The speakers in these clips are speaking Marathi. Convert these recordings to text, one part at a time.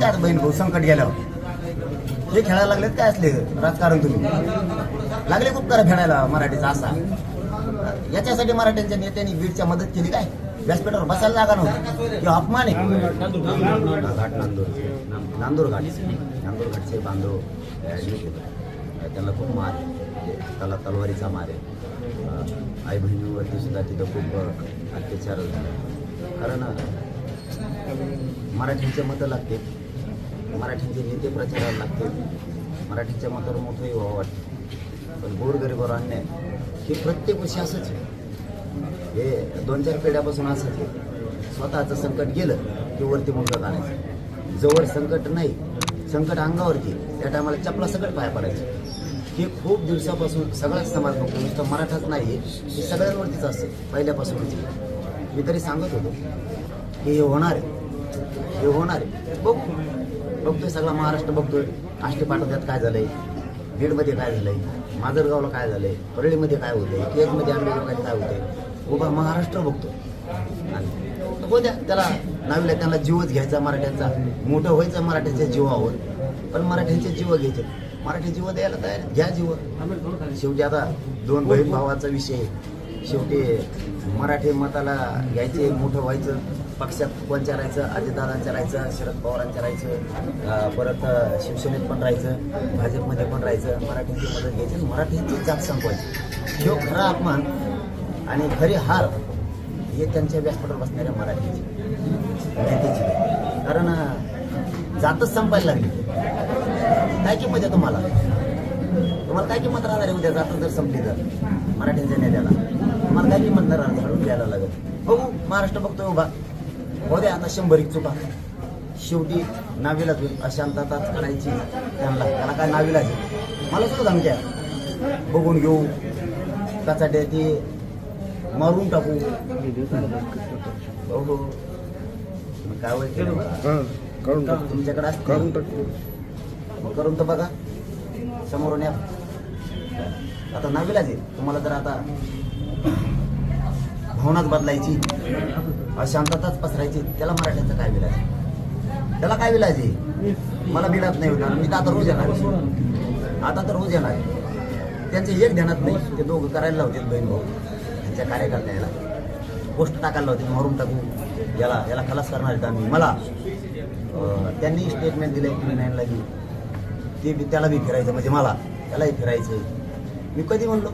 त्याच बहीण भाऊ संकट गेल्यावर. हे खेळायला लागलेत काय असले? राजकारण तुम्ही. लागले खूप करा खेळायला मराठीचा असा. याच्यासाठी मराठ्यांच्या नेत्यांनी बीडच्या मदत केली काय? व्यासपीठावर बसायला जागा नव्हती. किंवा अपमान आहे. घाट नांदूर नांदूर घाट. नांदूर घाटचे बांधव ॲडमिट होते त्यांना खूप मार आहे. म्हणजे त्याला तलवारीचा मार आहे. आई बहिणीवरती सुद्धा तिथं खूप अत्याचार झाला. कारण मराठीचे मतं लागते मराठीचे नेते प्रचाराला लागतील. मराठीच्या मतावर मोठंही व्हावं वाटतं. पण गोरगरीबावर अन्याय हे प्रत्येक वर्षी असंच आहे. हे दोन चार पिढ्यापासून असंच आहे. स्वतःचं संकट गेलं की वरती मुलगा आणायचं. जवळ संकट नाही संकट अंगावरती त्या टायमाला चपला सगळं पाय पडायचं. हे खूप दिवसापासून सगळाच समाज बघतो. नुसतं मराठाच नाही हे सगळ्यांवरतीच असतं. पहिल्यापासूनच. मी तरी सांगत होतो की हे होणार आहे. हे होणार आहे. बघू. बघतोय सगळा महाराष्ट्र बघतोय. आष्टी पाटोद्यात काय झालंय? बीडमध्ये काय झालंय? माजरगावला काय झालंय? परळीमध्ये काय होतंय? केजमध्ये आंबेगावला काय होतंय? उभा महाराष्ट्र बघतो आणि हो द्या त्याला नावीला त्याला जीवच घ्यायचा मराठ्यांचा. मोठं व्हायचं मराठ्यांच्या जीवावर. पण मराठ्यांचे जीव घ्यायचे. मराठी जीव द्यायला तयार घ्या जीव. शेवटी आता दोन बहीण भावाचा विषय शेवटी मराठी मताला घ्यायचे मोठं व्हायचं. पक्षात कोणच्या राहायचं अजितदादांच्या राहायचं शरद पवारांच्या राहायचं परत शिवसेनेत पण राहायचं भाजपमध्ये पण राहायचं मराठींची मदत घ्यायची. मराठींची जात संपवायची. ह्यो खरा अपमान आणि खरी हार हे त्यांच्या व्यासपीठावर बसणाऱ्या मराठीची नेत्याची. कारण जातच संपायला लागली. काय किंमत आहे तुम्हाला? तुम्हाला काय किंमत राहणार आहे उद्या? जातं जर संपली तर मराठींच्या नेत्याला. तुम्हाला काय किंमत राहणार झाडून घ्यायला लागत बघू महाराष्ट्र बघतोय उभा. हो द्या आता शंभर एक चुका. शेवटी होईल अशांतताच करायची त्यांना. त्याला काय नावीलाच आहे? मला सुद्धा धमक्या बघून घेऊ. कचाट्या ती मारून टाकू. हो हो. काय टाक. तुमच्याकडे टाकतो मग करून तर बघा. समोरून या. आता नाविलाच आहे. तुम्हाला जर आता भावनाच बदलायची अशांतताच पसरायची त्याला मराठ्याचं काय विलाज? आहे? त्याला काय विलाज आहे? मला बिलात नाही होणार. मी तर आता रोज येणार आता तर रोज येणार त्यांचे एक ध्यानात नाही ते दोघं करायला लावतील बहीण भाऊ. त्यांच्या कार्यकर्त्याला. पोस्ट टाकायला लावतील मारून टाकू. याला याला खलास करणार आहेत आम्ही. मला त्यांनी स्टेटमेंट दिलं की नाही की. ते बी त्याला बी फिरायचं म्हणजे मला. त्यालाही फिरायचं मी कधी म्हणलो?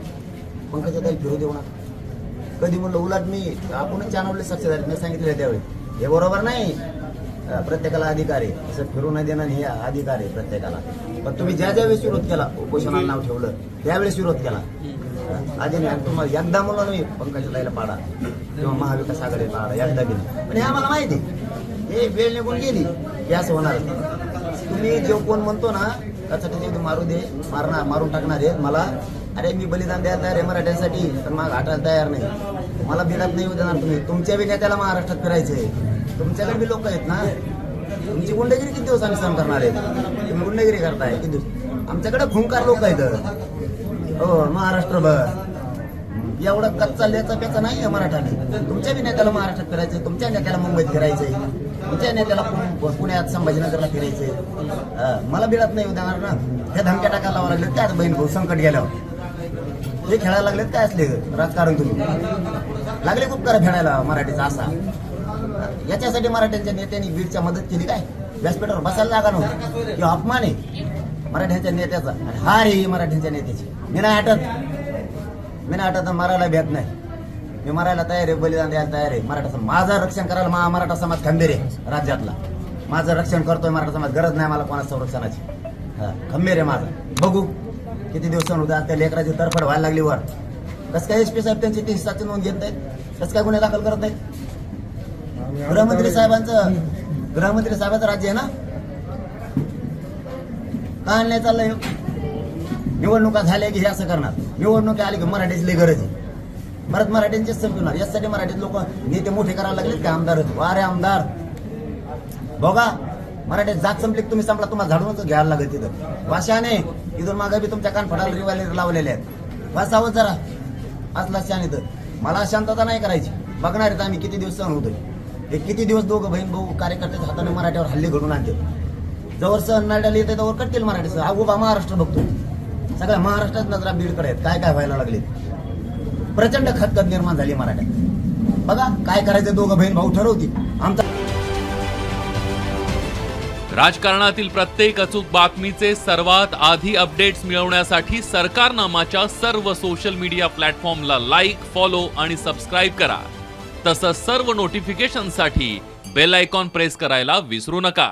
पंकजा ताई फिरू देऊ नका. कधी म्हणलं उलट मी आपणच चॅनलले सक्सेस झाले. मी सांगितलं त्यावेळी. हे बरोबर नाही. प्रत्येकाला अधिकार आहे. असं फिरू नाही देणं हे अधिकार आहे प्रत्येकाला. पण तुम्ही ज्या ज्यावेळेस विरोध केला उपोषणाला नाव ठेवलं त्यावेळेस विरोध केला. आधी नाही तुम्हाला एकदा म्हणलो नाही पंकजा ताईला पाडा किंवा महाविकास आघाडी पाडा एकदा गेली पण हे आम्हाला माहिती हे वेळ निघून गेली. हे असं होणार तुम्ही जो कोण म्हणतो ना त्यासाठी ते मारू दे मारणार मारून टाकणार आहे मला अरे मी बलिदान द्यायला तयार आहे मराठ्यांसाठी पण मग हटायला तयार नाही. मला बिलात नाही येऊ देणार तुम्ही. तुमच्या बी नेत्याला महाराष्ट्रात फिरायचंय. तुमच्याकडे बी लोक आहेत ना? तुमची गुंडगिरी किती दिवस आम्ही सहन करणार आहेत? तुम्ही गुंडगिरी करताय किती दिवस? आमच्याकडे खुंकार लोक आहेत. हो महाराष्ट्रभर. एवढं कच्चा लेचा पेचा नाही आहे मराठाने तुमच्या बी नेत्याला महाराष्ट्रात फिरायचं तुमच्या नेत्याला मुंबईत फिरायचंय. तुमच्या नेत्याला पुण्यात संभाजीनगरला फिरायचंय. मला बिळत नाही उदाहरण ना. हे धमक्या टाकायला लावा लागले त्याच बहीण भाऊ संकट गेल्यावर. हे खेळायला लागलेत काय असले राजकारण तुम्ही. लागले खूप करा खेळायला मराठीचा असा. याच्यासाठी मराठ्यांच्या नेत्यांनी बीडच्या मदत केली काय? व्यासपीठावर बसायला जागा नव्हतं. किंवा अपमान आहे. मराठ्यांच्या नेत्याचा. हा हार ही मराठ्यांच्या नेत्याची. मी नाही हटत मी नाही हटत मारायला भेट नाही. मी मरायला तयार आहे बलिदान द्यायला तयार आहे. मराठा समाज माझं रक्षण करायला मा मराठा समाज खंबीर आहे राज्यातला. माझं रक्षण करतोय मराठा समाज गरज नाही मला कोणा संरक्षणाची. हा, खंबीर आहे माझा. बघू किती दिवसांनी उद्या त्या लेकराची तरफड व्हायला लागली वर. कसं काय एस पी साहेब त्यांची ती हिस्साची नोंद घेत नाहीत? कसं काय गुन्हे दाखल करत नाहीत? गृहमंत्री साहेबांचं गृहमंत्री साहेबांचं राज्य आहे ना? काय नाही चाललंय हो? निवडणुका झाल्या की हे असं करणार? निवडणुका आली की मराठीची लई गरज आहे. परत मराठ्यांचे संपवणार. यासाठी मराठीत लोक नेते मोठे करायला लागलेत का आमदार? वारे आमदार. बघा मराठीत जात संपली तुम्ही संपला तुम्हाला झाडूनच घ्यायला लागेल तिथं. वाशाने इथून मागे बी तुमच्या कानफडाला रिवाले लावलेले आहेत. वासावं जरा. असला शान इथं. मला शांतता नाही करायची. बघणार आहेत आम्ही किती दिवस सहन होतोय. हे किती दिवस दोघं बहीण भाऊ कार्यकर्त्याच्या हाताने मराठ्यावर हल्ले घडून आणते जवळ सहन नाड्याला येते त्यावर कटतील मराठी सण हा उभा महाराष्ट्र बघतो. सगळ्या महाराष्ट्रात नजरा बीडकडे आहेत. काय काय व्हायला लागले प्रचंड खतखत निर्माण झाली मराठ्यात. बघा काय करायचं दोघं बहीण भाऊ ठरवतील. आमचा राजकारणातील प्रत्येक अचूक बातमीचे सर्वात आधी अपडेट्स मिळवण्यासाठी सरकारनामाच्या सर्व सोशल मीडिया प्लॅटफॉर्मला लाईक फॉलो आणि सबस्क्राईब करा. तसंच सर्व नोटिफिकेशनसाठी बेल आयकॉन प्रेस करायला विसरू नका.